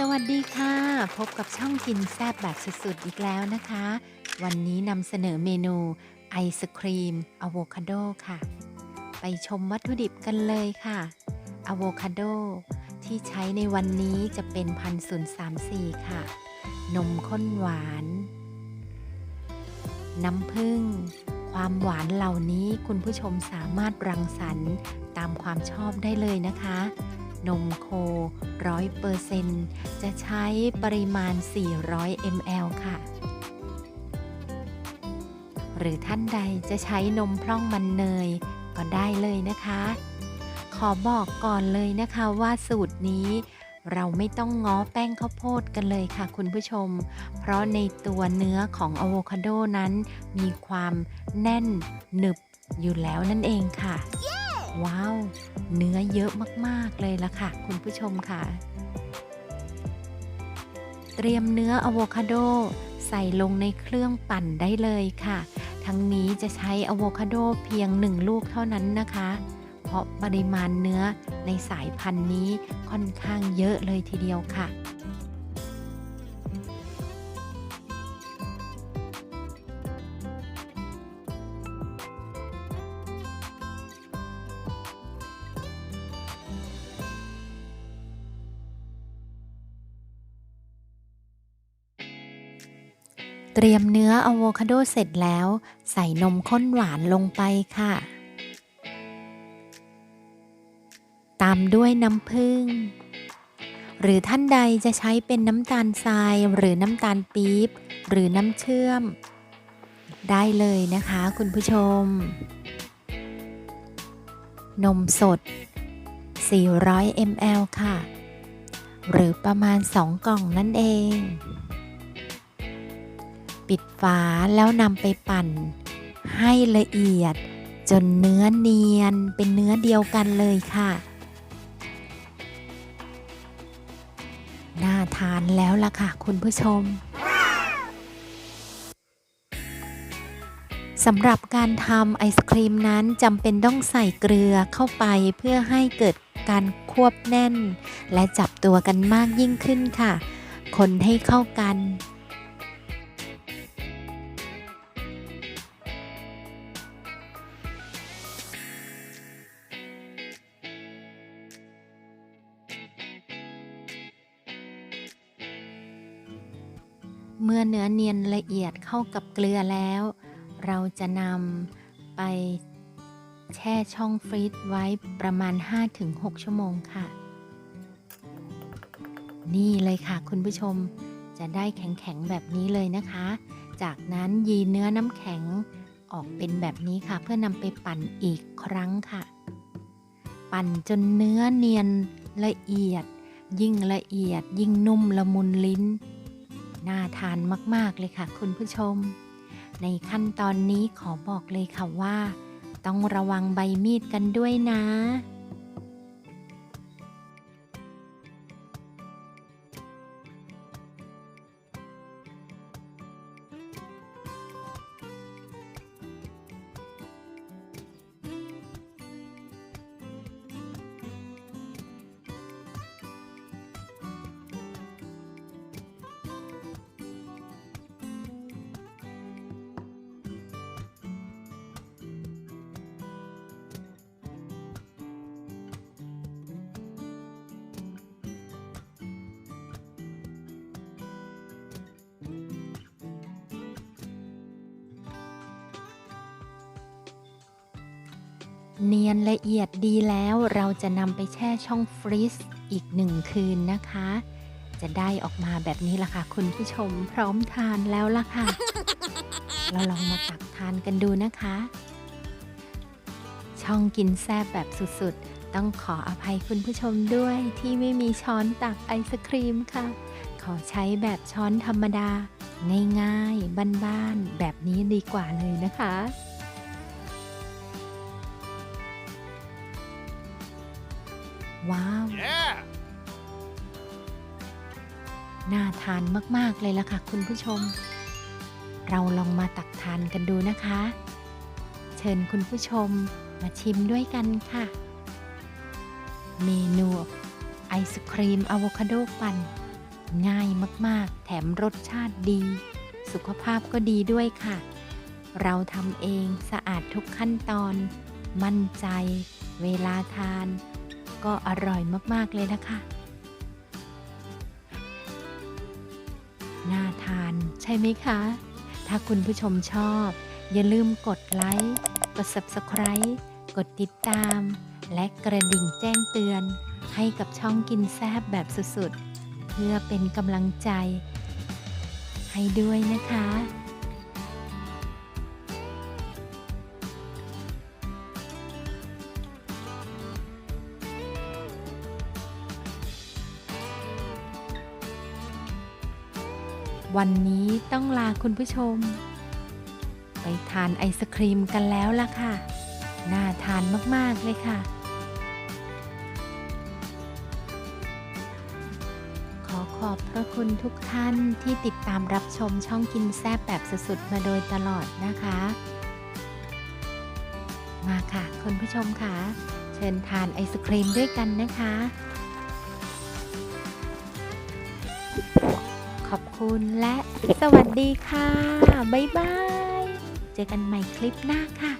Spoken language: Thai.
สวัสดีค่ะ พบกับช่องกินแซบแบบสุดๆอีกแล้วนะคะ วันนี้นำเสนอเมนูไอศครีมอะโวคาโดค่ะ ไปชมวัตถุดิบกันเลยค่ะอะโวคาโดที่ใช้ในวันนี้จะเป็นพันศูนย์สามสี่ค่ะ นมข้นหวาน น้ำผึ้งความหวานเหล่านี้คุณผู้ชมสามารถรังสรรค์ตามความชอบได้เลยนะคะ นมโคร้อยเปอร์เซนจะใช้ปริมาณ 400 ml ค่ะ หรือท่านใดจะใช้นมพร่องมันเนยก็ได้เลยนะคะ ขอบอกก่อนเลยนะคะว่าสูตรนี้เราไม่ต้องง้อแป้งข้าวโพดกันเลยค่ะคุณผู้ชม เพราะในตัวเนื้อของอะโวคาโดนั้น มีความแน่นหนึบอยู่แล้วนั่นเองค่ะ ว้าว เนื้อเยอะมากๆเลยละค่ะ คุณผู้ชมค่ะ เตรียมเนื้ออะโวคาโดใส่ลงในเครื่องปั่นได้เลยค่ะ ทั้งนี้จะใช้อะโวคาโดเพียง1ลูกเท่านั้นนะคะ เพราะปริมาณเนื้อในสายพันธุ์นี้ค่อนข้างเยอะเลยทีเดียวค่ะ เตรียมเนื้ออะโวคาโดเสร็จแล้ว ใส่นมข้นหวานลงไปค่ะ ตามด้วยน้ำผึ้งหรือท่านใดจะใช้เป็นน้ำตาลทรายหรือน้ำตาลปี๊บหรือน้ำเชื่อม ได้เลยนะคะคุณผู้ชม นมสด 400 ml ค่ะ หรือประมาณ 2 กล่องนั่นเอง ปิดฝาแล้วนำไปปั่น ให้ละเอียด จนเนื้อเนียนเป็นเนื้อเดียวกันเลยค่ะ น่าทานแล้วล่ะค่ะคุณผู้ชมสำหรับการทำไอศครีมนั้นจำเป็นต้องใส่เกลือเข้าไปเพื่อให้เกิดการควบแน่น และจับตัวกันมากยิ่งขึ้นค่ะ คนให้เข้ากัน เมื่อเนื้อเนียนละเอียดเข้ากับเกลือแล้ว เราจะนำไปแช่ช่องฟรีซไว้ประมาณ 5-6 ชั่วโมงค่ะ นี่เลยค่ะคุณผู้ชมจะได้แข็งๆแบบนี้เลยนะคะ จากนั้นยีเนื้อน้ำแข็งออกเป็นแบบนี้ค่ะ เพื่อนำไปปั่นอีกครั้งค่ะ ปั่นจนเนื้อเนียนละเอียด ยิ่งละเอียดยิ่งนุ่มละมุนลิ้น น่าทานมาก ๆ เลยค่ะคุณผู้ชม ในขั้นตอนนี้ขอบอกเลยค่ะว่า ต้องระวังใบมีดกันด้วยนะ เนียนละเอียดดีแล้วเราจะนำไปแช่ช่องฟรีซอีกหนึ่งคืนนะคะ จะได้ออกมาแบบนี้ล่ะค่ะ คุณผู้ชมพร้อมทานแล้วล่ะค่ะ เราลองมาตักทานกันดูนะคะ ช่องกินแซบแบบสุดๆ ต้องขออภัยคุณผู้ชมด้วยที่ไม่มีช้อนตักไอศครีมค่ะ ขอใช้แบบช้อนธรรมดา ง่ายๆ บ้านๆ แบบนี้ดีกว่าเลยนะคะ ว้าว Yeah! น่าทานมาก ๆ เลยล่ะค่ะคุณผู้ชม เราลองมาตักทานกันดูนะคะ เชิญคุณผู้ชมมาชิมด้วยกันค่ะ เมนูไอศครีมอะโวคาโดปั่น ง่ายมาก ๆ แถมรสชาติดี สุขภาพก็ดีด้วยค่ะ เราทำเองสะอาดทุกขั้นตอน มั่นใจ เวลาทาน ก็อร่อยมากๆเลยนะคะ น่าทานใช่ไหมคะ ถ้าคุณผู้ชมชอบ อย่าลืมกดไลค์ กด Subscribe กดติดตาม และกระดิ่งแจ้งเตือน ให้กับช่องกินแซบแบบสุดๆ เพื่อเป็นกำลังใจ ให้ด้วยนะคะ วันนี้ต้องลาคุณผู้ชม ไปทานไอศครีมกันแล้วล่ะค่ะ น่าทานมาก ๆ เลยค่ะ ขอขอบพระคุณทุกท่านที่ติดตามรับชมช่องกินแซบแบบสุด ๆ มาโดยตลอดนะคะ มาค่ะ คุณผู้ชมค่ะ เชิญทานไอศครีมด้วยกันนะคะ ขอบคุณและสวัสดีค่ะ บ๊ายบาย เจอกันใหม่คลิปหน้าค่ะ